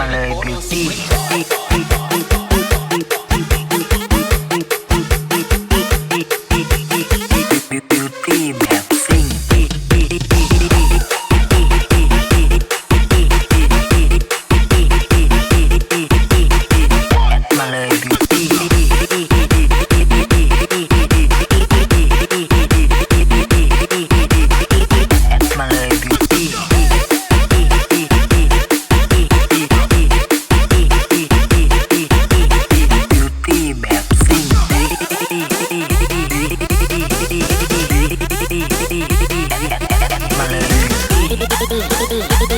มาเลยบิวตี้ Thank you.